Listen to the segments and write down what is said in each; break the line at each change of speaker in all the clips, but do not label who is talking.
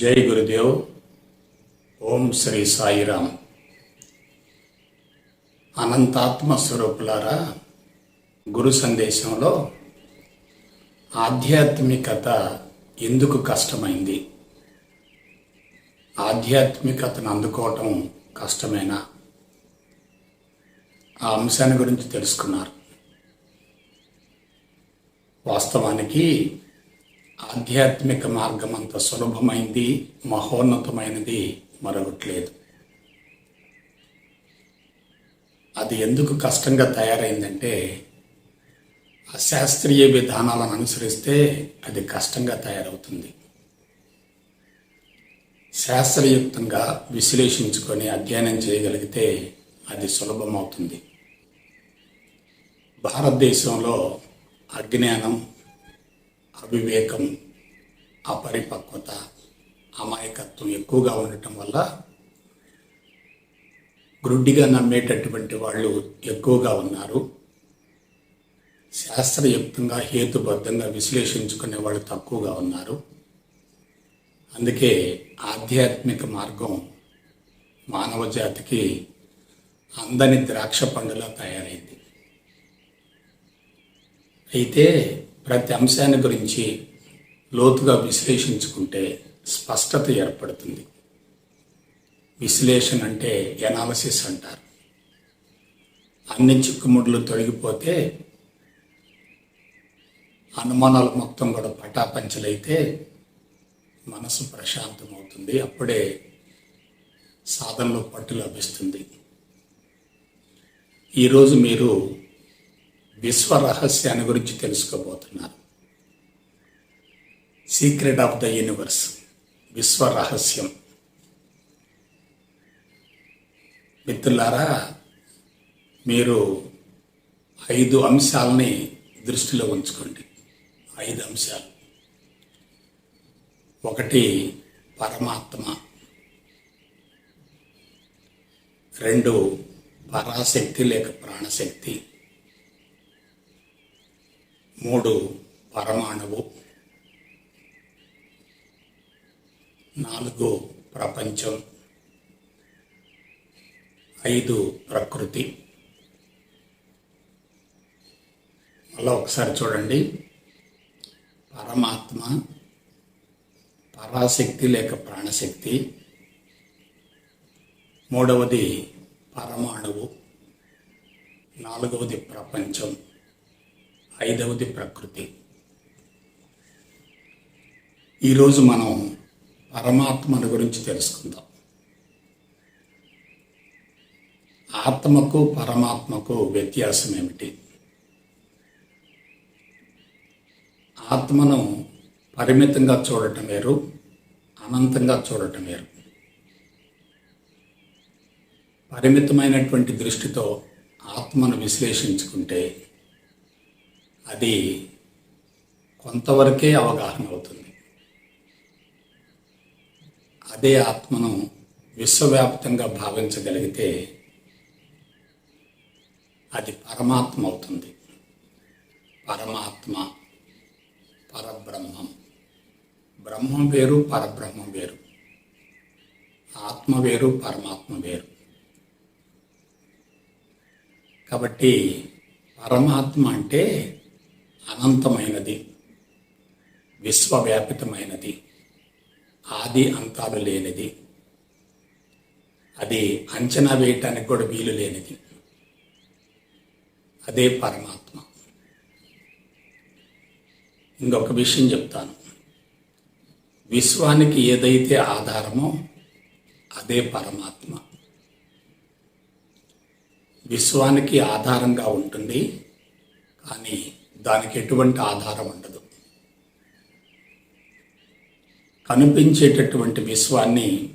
జై గురుదేవ్. ఓం శ్రీ సాయిరామ్. అనంతాత్మ స్వరూపులారా గురు సందేశంలో ఆధ్యాత్మికత ఎందుకు కష్టమైంది? ఆధ్యాత్మికతను అందుకోవటం కష్టమేనా? ఆ అంశాన్ని గురించి తెలుసుకున్నారు. వాస్తవానికి ఆధ్యాత్మిక మార్గం అంత సులభమైంది మహోన్నతమైనది మరొకట్లేదు. అది ఎందుకు కష్టంగా తయారైందంటే అశాస్త్రీయ విధానాలను అనుసరిస్తే అది కష్టంగా తయారవుతుంది. శాస్త్రయుక్తంగా విశ్లేషించుకొని అధ్యయనం చేయగలిగితే అది సులభమవుతుంది. భారతదేశంలో అజ్ఞానం అవివేకం అపరిపక్వత అమాయకత్వం ఎక్కువగా ఉండటం వల్ల గ్రుడ్డిగా నమ్మేటటువంటి వాళ్ళు ఎక్కువగా ఉన్నారు. శాస్త్రయుక్తంగా హేతుబద్ధంగా విశ్లేషించుకునే వాళ్ళు తక్కువగా ఉన్నారు. అందుకే ఆధ్యాత్మిక మార్గం మానవ జాతికి అందని ద్రాక్ష పండులా తయారైంది. అయితే ప్రతి అంశాన్ని గురించి లోతుగా విశ్లేషించుకుంటే స్పష్టత ఏర్పడుతుంది. విశ్లేషణ అంటే ఎనాలసిస్ అంటారు. అన్ని చిక్కుముడులు తొలగిపోతే అనుమానాలు మొత్తం కూడా పటాపంచలైతే మనసు ప్రశాంతమవుతుంది. అప్పుడే సాధనలో పట్టు లభిస్తుంది. ఈరోజు మీరు విశ్వ రహస్యాన్ని గురించి తెలుసుకోబోతున్నారు. సీక్రెట్ ఆఫ్ ద యూనివర్స్ విశ్వ రహస్యం మిత్రులారా మీరు ఐదు అంశాలని దృష్టిలో ఉంచుకోండి. ఐదు అంశాలు. ఒకటి పరమాత్మ. రెండు పరాశక్తి లేక ప్రాణశక్తి. మూడు పరమాణువు నాలుగు ప్రపంచం ఐదు ప్రకృతి. మళ్ళీ ఒకసారి చూడండి. పరమాత్మ పరాశక్తి లేక ప్రాణశక్తి. మూడవది పరమాణువు నాలుగవది ప్రపంచం. ఐదవది ప్రకృతి. ఈరోజు మనం పరమాత్మను గురించి తెలుసుకుందాం. ఆత్మకు పరమాత్మకు వ్యత్యాసం ఏమిటి? ఆత్మను పరిమితంగా చూడటం వేరు అనంతంగా చూడటం వేరు. పరిమితమైనటువంటి దృష్టితో ఆత్మను విశ్లేషించుకుంటే అది కొంతవరకే అవగాహన అవుతుంది. అదే ఆత్మను విశ్వవ్యాప్తంగా భావించగలిగితే అది పరమాత్మ అవుతుంది. పరమాత్మ పరబ్రహ్మం. బ్రహ్మం వేరు పరబ్రహ్మం వేరు. ఆత్మ వేరు పరమాత్మ వేరు. కాబట్టి పరమాత్మ అంటే అనంతమైనది విశ్వవ్యాపితమైనది ఆది అంతాలు లేనిది అది అంచనా వేయటానికి కూడా వీలు లేనిది. అదే పరమాత్మ. ఇంకొక విషయం చెప్తాను. విశ్వానికి ఏదైతే ఆధారమో అదే పరమాత్మ. విశ్వానికి ఆధారంగా ఉంటుంది కానీ దానికి ఎటువంటి ఆధారం ఉండదు. కనిపించేటటువంటి విశ్వాన్ని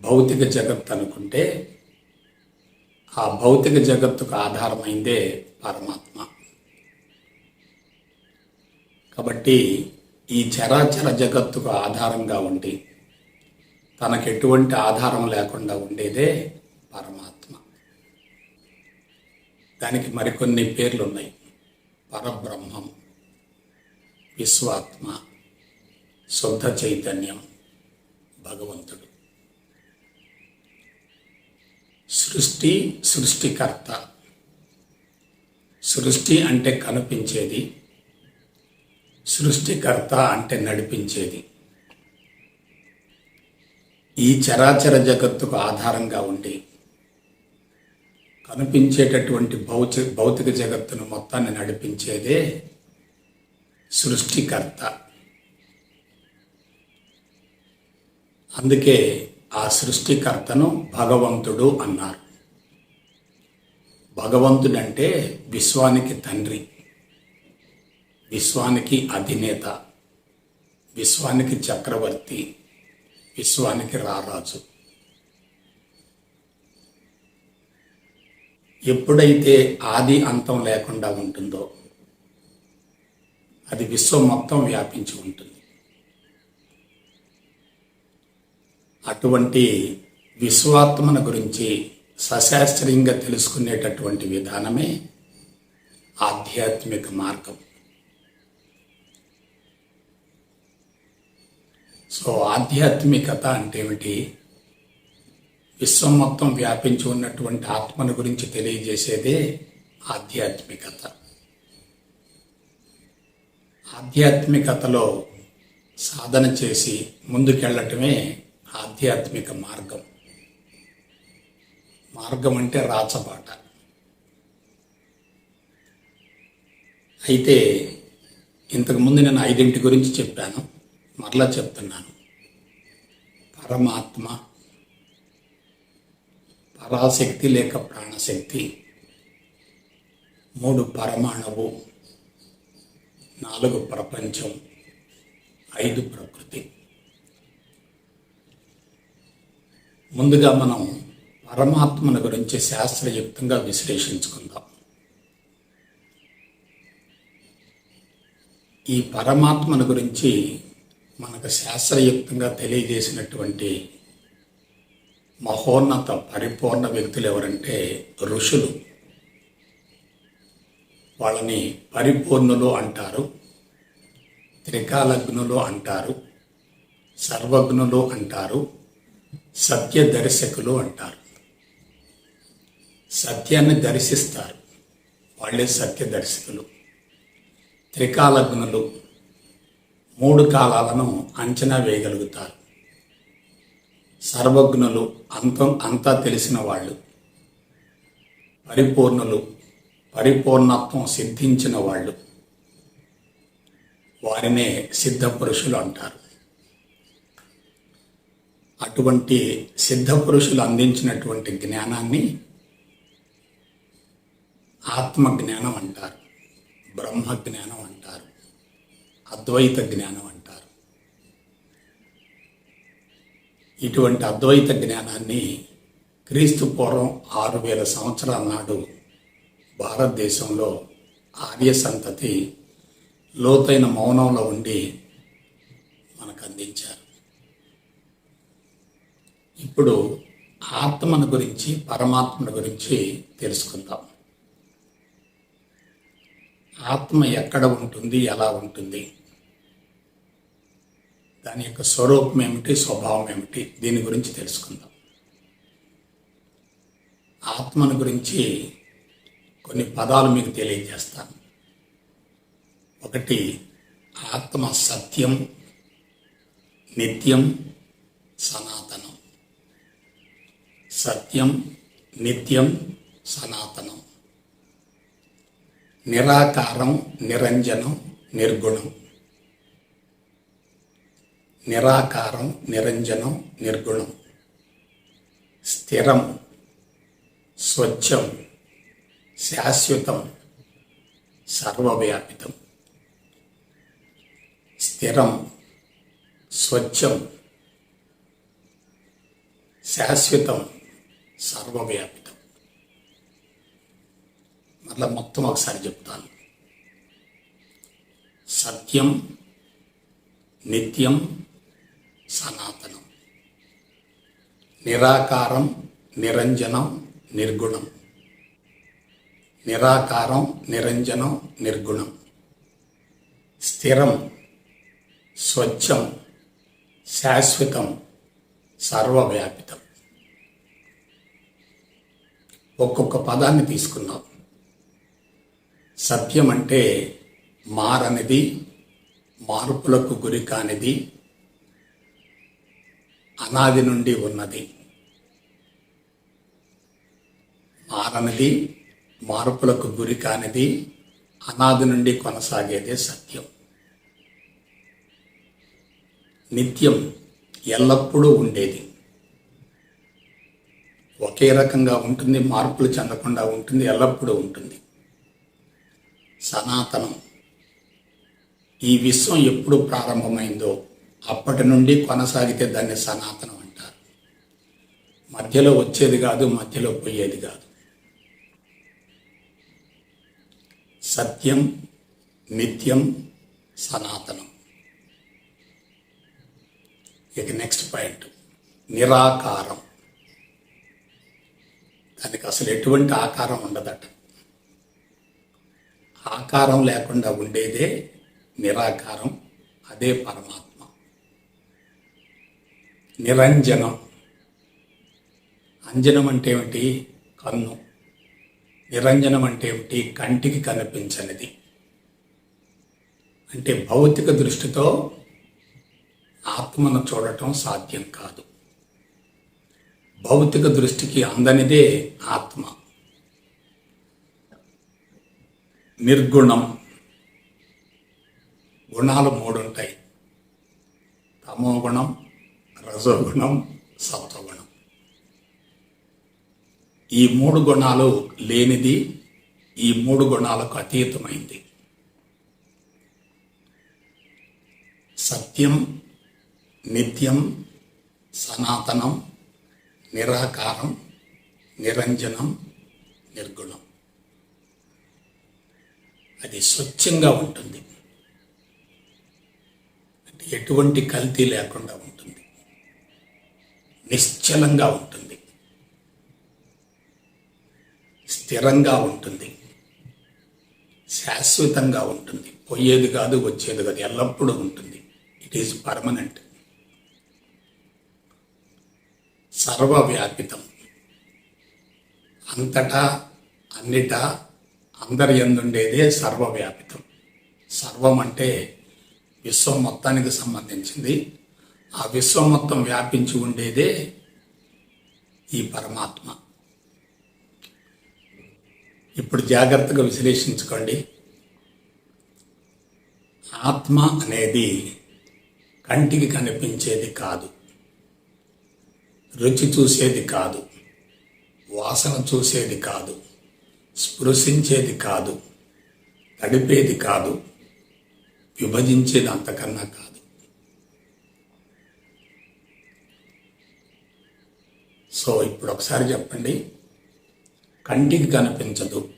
భౌతిక జగత్ అనుకుంటే ఆ భౌతిక జగత్తుకు ఆధారమైందే పరమాత్మ. కాబట్టి ఈ చరాచర జగత్తుకు ఆధారంగా ఉండి తనకు ఎటువంటి ఆధారం లేకుండా ఉండేదే పరమాత్మ. దానికి మరికొన్ని పేర్లు ఉన్నాయి పరబ్రహ్మం విశ్వాత్మ శుద్ధ చైతన్యం భగవంతుడు. సృష్టి సృష్టికర్త. సృష్టి అంటే కనిపించేది. సృష్టికర్త అంటే నడిపించేది. ఈ చరాచర జగత్తుకు ఆధారంగా ఉండి కనిపించేటటువంటి భౌతి భౌతిక జగత్తును మొత్తాన్ని నడిపించేదే సృష్టికర్త. అందుకే ఆ సృష్టికర్తను భగవంతుడు అన్నారు. భగవంతుడంటే విశ్వానికి తండ్రి విశ్వానికి అధినేత విశ్వానికి చక్రవర్తి విశ్వానికి రారాజు. ఎప్పుడైతే ఆది అంతం లేకుండా ఉంటుందో అది విశ్వం మొత్తం వ్యాపించి ఉంటుంది. అటువంటి విశ్వాత్మన గురించి సశాస్త్రీయంగా తెలుసుకునేటటువంటి విధానమే ఆధ్యాత్మిక మార్గం. సో ఆధ్యాత్మికత అంటే ఏమిటి? విశ్వం మొత్తం వ్యాపించి ఉన్నటువంటి ఆత్మను గురించి తెలియజేసేదే ఆధ్యాత్మికత. ఆధ్యాత్మికతలో సాధన చేసి ముందుకెళ్ళటమే ఆధ్యాత్మిక మార్గం. మార్గం అంటే రాచబాట. అయితే ఇంతకుముందు నేను ఐదింటి గురించి చెప్పాను మరలా చెప్తున్నాను. పరమాత్మ పరాశక్తి లేక ప్రాణశక్తి. మూడు పరమాణువు నాలుగు ప్రపంచం ఐదు ప్రకృతి. ముందుగా మనం పరమాత్మను గురించి శాస్త్రయుక్తంగా విశ్లేషించుకుందాం. ఈ పరమాత్మను గురించి మనకు శాస్త్రయుక్తంగా తెలియజేసినటువంటి మహోన్నత పరిపూర్ణ వ్యక్తులు ఎవరంటే ఋషులు. వాళ్ళని పరిపూర్ణులు అంటారు త్రికాలగ్నులు అంటారు సర్వజ్ఞులు అంటారు సత్య దర్శకులు అంటారు. సత్యాన్ని దర్శిస్తారు వాళ్ళే సత్య దర్శకులు త్రికాలగ్నులు మూడు కాలాలను అంచనా వేయగలుగుతారు. సర్వజ్ఞులు అంతం అంతా తెలిసిన వాళ్ళు. పరిపూర్ణులు పరిపూర్ణత్వం సిద్ధించిన వాళ్ళు. వారినే సిద్ధ పురుషులు అంటారు. అటువంటి సిద్ధ పురుషులు అందించినటువంటి జ్ఞానాన్ని ఆత్మ జ్ఞానం అంటారు. బ్రహ్మ జ్ఞానం అంటారు. అద్వైత జ్ఞానం అంటారు ఇటువంటి అద్వైత జ్ఞానాన్ని క్రీస్తు పూర్వం ఆరు వేల సంవత్సరాల నాడు భారతదేశంలో ఆర్య సంతతి లోతైన మౌనంలో ఉండి మనకు అందించారు. ఇప్పుడు ఆత్మను గురించి పరమాత్మను గురించి తెలుసుకుందాం. ఆత్మ ఎక్కడ ఉంటుంది ఎలా ఉంటుంది? దాని యొక్క స్వరూపం ఏమిటి స్వభావం ఏమిటి దీని గురించి తెలుసుకుందాం. ఆత్మను గురించి కొన్ని పదాలు మీకు తెలియజేస్తాను. ఒకటి ఆత్మ సత్యం నిత్యం సనాతనం. సత్యం నిత్యం సనాతనం. నిరాకారం నిరంజనం నిర్గుణం. నిరాకారం నిరంజనం నిర్గుణం. స్థిరం స్వచ్ఛం శాశ్వతం సర్వవ్యాపితం. స్థిరం స్వచ్ఛం శాశ్వతం సర్వవ్యాపితం. మళ్ళీ మొత్తం ఒకసారి చెప్తాను. సత్యం నిత్యం సనాతనం. నిరాకారం నిరంజనం నిర్గుణం. నిరాకారం నిరంజనం నిర్గుణం. స్థిరం స్వచ్ఛం శాశ్వతం సర్వవ్యాపితం. ఒక్కొక్క పదాన్ని తీసుకుందాం. సత్యం అంటే మారనిది మార్పులకు గురి కానిది అనాది నుండి ఉన్నది. మారనిది మార్పులకు గురి కానిది అనాది నుండి కొనసాగేదే సత్యం. నిత్యం ఎల్లప్పుడూ ఉండేది. ఒకే రకంగా ఉంటుంది మార్పులు చెందకుండా ఉంటుంది ఎల్లప్పుడూ ఉంటుంది. సనాతనం. ఈ విశ్వం ఎప్పుడు ప్రారంభమైందో అప్పటి నుండి కొనసాగితే దాన్ని సనాతనం అంటారు. మధ్యలో వచ్చేది కాదు మధ్యలో పోయేది కాదు. సత్యం నిత్యం సనాతనం. ఇక నెక్స్ట్ పాయింట్. నిరాకారం. దానికి అసలు ఎటువంటి ఆకారం ఉండదట. ఆకారం లేకుండా ఉండేదే నిరాకారం అదే పరమాత్మ. నిరంజనం. అంజనం అంటే ఏమిటి? కన్ను. నిరంజనం అంటే ఏమిటి? కంటికి కనిపించనిది. అంటే భౌతిక దృష్టితో ఆత్మను చూడటం సాధ్యం కాదు. భౌతిక దృష్టికి అందనిదే ఆత్మ. నిర్గుణం. గుణాలు మూడు ఉంటాయి రజోగుణం సత్వగుణం ఈ మూడు గుణాలు లేనిది ఈ మూడు గుణాలకు అతీతమైంది. సత్యం నిత్యం సనాతనం నిరాకారం నిరంజనం నిర్గుణం. అది స్వచ్ఛంగా ఉంటుంది. అంటే ఎటువంటి కల్తీ లేకుండా ఉంటుంది. నిశ్చలంగా ఉంటుంది. స్థిరంగా ఉంటుంది. శాశ్వతంగా ఉంటుంది. పోయేది కాదు వచ్చేది కాదు. ఎల్లప్పుడూ ఉంటుంది. ఇట్ ఈజ్ పర్మనెంట్ సర్వవ్యాపితం. అంతటా అన్నిటా అందరి ఎందుండేదే సర్వవ్యాపితం. సర్వం అంటే విశ్వం మొత్తానికి సంబంధించింది. ఆ విశ్వం మొత్తం వ్యాపించి ఉండేదే ఈ పరమాత్మ. ఇప్పుడు జాగ్రత్తగా విశ్లేషించుకోండి. ఆత్మ అనేది కంటికి కనిపించేది కాదు. రుచి చూసేది కాదు. వాసన చూసేది కాదు. స్పృశించేది కాదు. తడిపేది కాదు. విభజించేది అంతకన్నా కాదు. సో ఇప్పుడు ఒకసారి చెప్పండి. కంటికి కనిపించదు.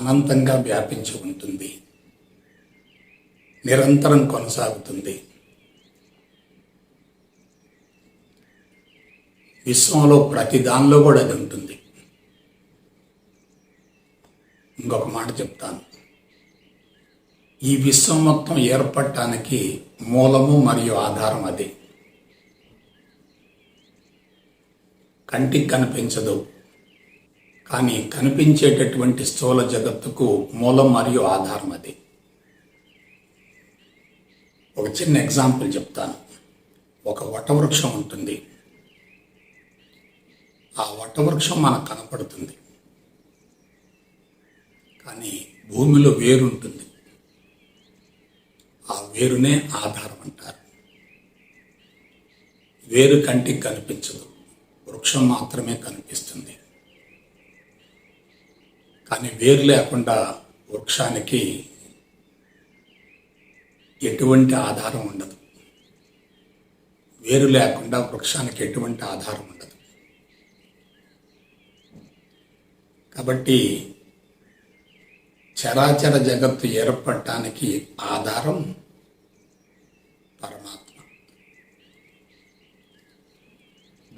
అనంతంగా వ్యాపించి ఉంటుంది. నిరంతరం కొనసాగుతుంది. విశ్వంలో ప్రతి దానిలో కూడా అది ఉంటుంది. ఇంకొక మాట చెప్తాను. ఈ విశ్వం మొత్తం ఏర్పడటానికి మూలము మరియు ఆధారం అది. కంటికి కనిపించదు. కానీ కనిపించేటటువంటి స్థూల జగత్తుకు మూలం మరియు ఆధారం అది. ఒక చిన్న ఎగ్జాంపుల్ చెప్తాను. ఒక వటవృక్షం ఉంటుంది. ఆ వటవృక్షం మనకు కనపడుతుంది. కానీ భూమిలో వేరు ఉంటుంది ఆ వేరునే ఆధారం అంటారు. వేరు కంటికి కనిపించదు. వృక్షం మాత్రమే కనిపిస్తుంది. కానీ వేరు లేకుండా వృక్షానికి ఎటువంటి ఆధారం ఉండదు. వేరు లేకుండా వృక్షానికి ఎటువంటి ఆధారం ఉండదు. కాబట్టి చరాచర జగత్తు ఏర్పడటానికి ఆధారం పరమాత్మ.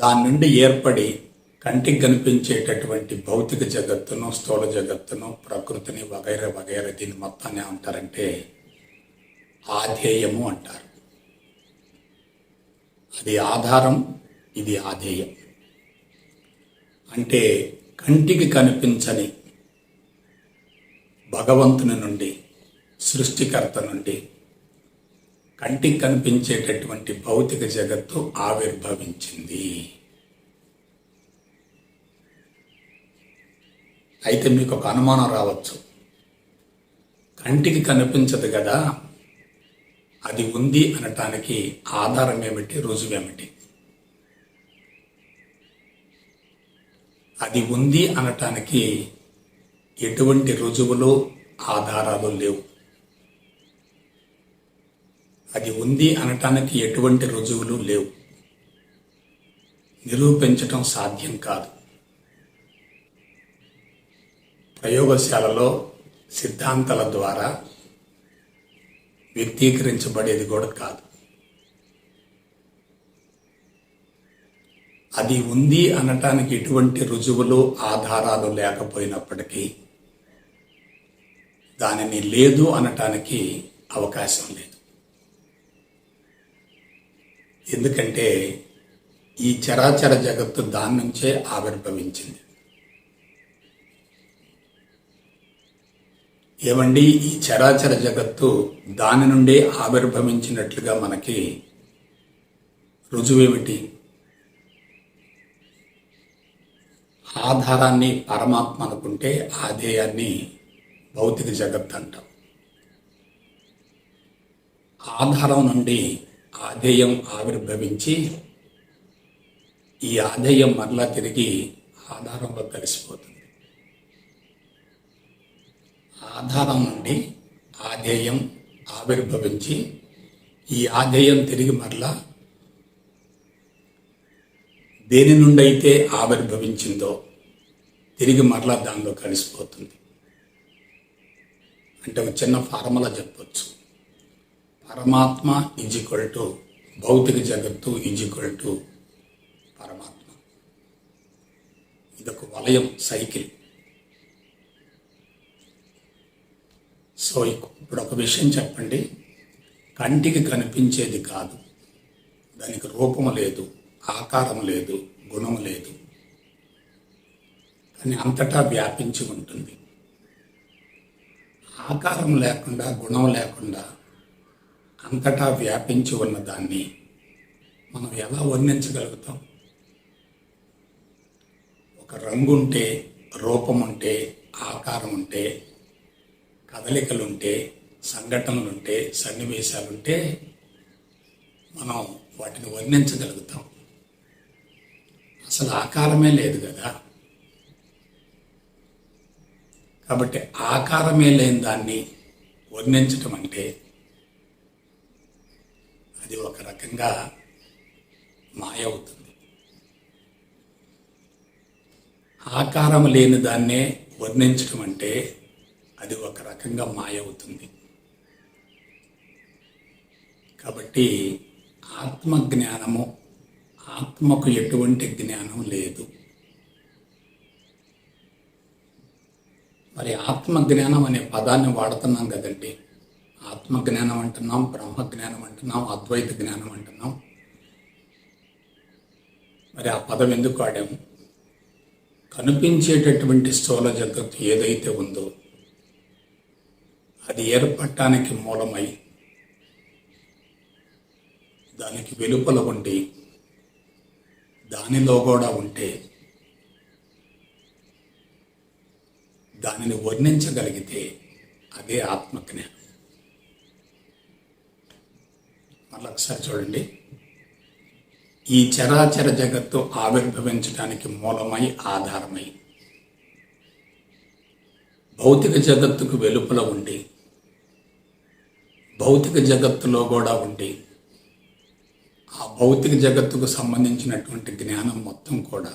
దాని నుండి ఏర్పడి కంటికి కనిపించేటటువంటి భౌతిక జగత్తును స్థూల జగత్తును ప్రకృతిని వగైరా వగైరా దీన్ని మొత్తాన్ని అంటారంటే ఆధేయము అంటారు. అది ఆధారం ఇది ఆధేయం. అంటే కంటికి కనిపించని భగవంతుని నుండి సృష్టికర్త నుండి కంటికి కనిపించేటటువంటి భౌతిక జగత్తు ఆవిర్భవించింది. అయితే మీకు ఒక అనుమానం రావచ్చు. కంటికి కనిపించదు కదా అది ఉంది అనటానికి ఆధారం ఏమిటి రుజువేమిటి? అది ఉంది అనటానికి ఎటువంటి రుజువులు ఆధారాలు లేవు. అది ఉంది అనటానికి ఎటువంటి రుజువులు లేవు. నిరూపించటం సాధ్యం కాదు. ప్రయోగశాలలో సిద్ధాంతాల ద్వారా వ్యక్తీకరించబడేది కూడా కాదు. అది ఉంది అనటానికి ఎటువంటి రుజువులు ఆధారాలు లేకపోయినప్పటికీ దానిని లేదు అనటానికి అవకాశం లేదు. ఎందుకంటే ఈ చరాచర జగత్తు దాని నుంచే ఆవిర్భవించింది. ఏమండి ఈ చరాచర జగత్తు దాని నుండే ఆవిర్భవించినట్లుగా మనకి రుజువేమిటి? ఆధారాన్ని పరమాత్మ అనుకుంటే ఆధేయాన్ని భౌతిక జగత్ అంటాం. ఆధారం నుండి ఆదేయం ఆవిర్భవించి ఈ ఆదేయం మరలా తిరిగి ఆధారంలో కలిసిపోతుంది. ఆధారం నుండి ఆదేయం ఆవిర్భవించి ఈ ఆదేయం తిరిగి మరలా దేని నుండి అయితే ఆవిర్భవించిందో తిరిగి మరలా దానిలో కలిసిపోతుంది. అంటే ఒక చిన్న ఫార్ములా చెప్పొచ్చు. పరమాత్మ ఈజ్ ఈక్వల్ టు భౌతిక జగత్తు ఈజ్ ఈక్వల్ టు పరమాత్మ. ఇదొక వలయం సైకిల్. సో ఇప్పుడు ఒక విషయం చెప్పండి. కంటికి కనిపించేది కాదు. దానికి రూపం లేదు ఆకారం లేదు గుణం లేదు. కానీ అంతటా వ్యాపించి ఉంటుంది. ఆకారం లేకుండా గుణం లేకుండా అంతటా వ్యాపించి ఉన్న దాన్ని మనం ఎలా వర్ణించగలుగుతాం? ఒక రంగు ఉంటే రూపం ఉంటే ఆకారం ఉంటే కదలికలుంటే సంఘటనలుంటే సన్నివేశాలుంటే మనం వాటిని వర్ణించగలుగుతాం. అసలు ఆకారమే లేదు కదా. కాబట్టి ఆకారమే లేని దాన్ని వర్ణించటం అంటే అది ఒక రకంగా మాయ అవుతుంది. ఆకారం లేని దాన్నే వర్ణించడం అంటే అది ఒక రకంగా మాయ అవుతుంది. కాబట్టి ఆత్మజ్ఞానము ఆత్మకు ఎటువంటి జ్ఞానం లేదు. మరి ఆత్మజ్ఞానం అనే పదాన్ని వాడుతున్నాం కదండి. ఆత్మజ్ఞానం అంటున్నాం బ్రహ్మజ్ఞానం అంటున్నాం అద్వైత జ్ఞానం అంటున్నాం. మరి ఆ పదం ఎందుకు ఆడాము కనిపించేటటువంటి స్థూల జగత్తు ఏదైతే ఉందో అది ఏర్పడటానికి మూలమై దానికి వెలుపల ఉండి దానిలో కూడా ఉంటే దానిని వర్ణించగలిగితే అదే ఆత్మజ్ఞానం. మళ్ళీ ఒకసారి చూడండి. ఈ చరాచర జగత్తు ఆవిర్భవించడానికి మూలమై ఆధారమై భౌతిక జగత్తుకు వెలుపల ఉండి భౌతిక జగత్తులో కూడా ఉండి ఆ భౌతిక జగత్తుకు సంబంధించినటువంటి జ్ఞానం మొత్తం కూడా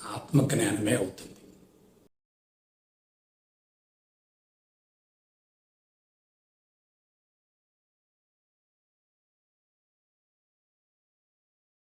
ఆత్మ జ్ఞానమే అవుతుంది.